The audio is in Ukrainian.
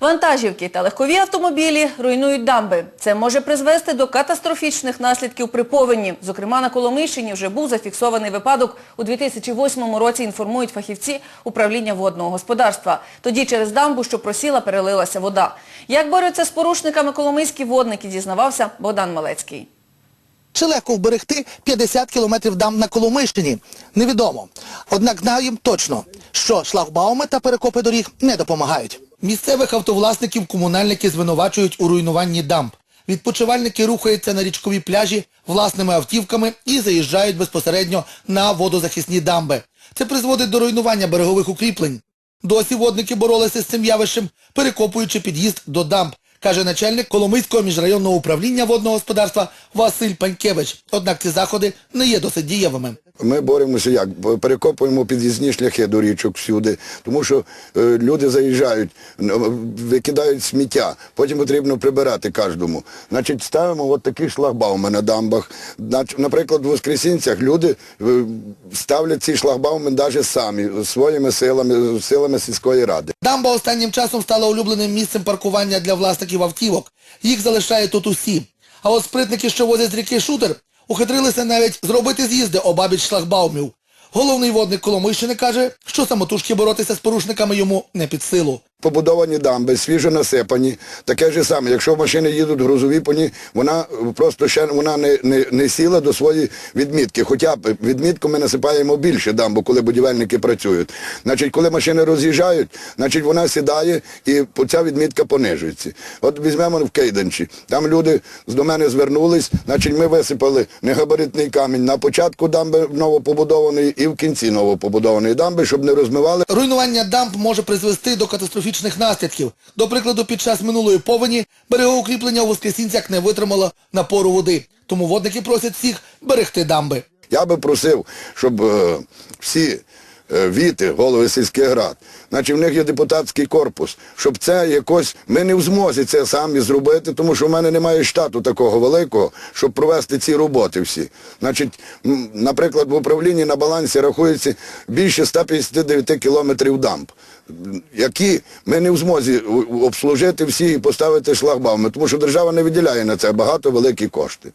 Вантажівки та легкові автомобілі руйнують дамби. Це може призвести до катастрофічних наслідків при повені. Зокрема, на Коломийщині вже був зафіксований випадок у 2008 році, інформують фахівці управління водного господарства. Тоді через дамбу, що просіла, перелилася вода. Як борються з порушниками коломийські водники, дізнавався Богдан Малецький. Чи легко вберегти 50 кілометрів дам на Коломийщині? Невідомо. Однак знаємо точно, що шлагбауми та перекопи доріг не допомагають. Місцевих автовласників комунальники звинувачують у руйнуванні дамб. Відпочивальники рухаються на річкові пляжі власними автівками і заїжджають безпосередньо на водозахисні дамби. Це призводить до руйнування берегових укріплень. Досі водники боролися з цим явищем, перекопуючи під'їзд до дамб, каже начальник Коломийського міжрайонного управління водного господарства Василь Панькевич. Однак ці заходи не є досить дієвими. Ми боремося як? Перекопуємо під'їзні шляхи до річок всюди, тому що е, люди заїжджають, викидають сміття, потім потрібно прибирати кожному. Значить, ставимо от такі шлагбауми на дамбах. Наприклад, в Воскресінцях люди е, ставлять ці шлагбауми навіть самі, своїми силами, силами сільської ради. Дамба останнім часом стала улюбленим місцем паркування для власників автівок. Їх залишають тут усі. А от спритники, що возять з ріки Шутер, ухитрилися навіть зробити з'їзди обабіч шлагбаумів. Головний водник Коломийщини каже, що самотужки боротися з порушниками йому не під силу. Побудовані дамби, свіжо насипані, таке ж саме. Якщо машини їдуть грузові по ній, вона просто ще вона не, не, не сіла до своєї відмітки. Хоча б відмітку ми насипаємо більше дамбу, коли будівельники працюють. Значить, коли машини роз'їжджають, значить вона сідає і ця відмітка понижується. От візьмемо в Кейденчі. Там люди до мене звернулись, значить ми висипали негабаритний камінь на початку дамби новопобудованої і в кінці новопобудованої дамби, щоб не розмивали Руйнування дамб може призвести до катастрофічних наслідків. До прикладу, під час минулої повені берегоукріплення у Воскресінцях не витримало напору води. Тому водники просять всіх берегти дамби. Я би просив, щоб е, всі віти, голови сільських рад, значить в них є депутатський корпус, щоб це якось, ми не в змозі це самі зробити, тому що в мене немає штату такого великого, щоб провести ці роботи всі. Значить, наприклад, в управлінні на балансі рахується більше 159 кілометрів дамб, які ми не в змозі обслужити всі і поставити шлагбауми, тому що держава не виділяє на це багато великі кошти.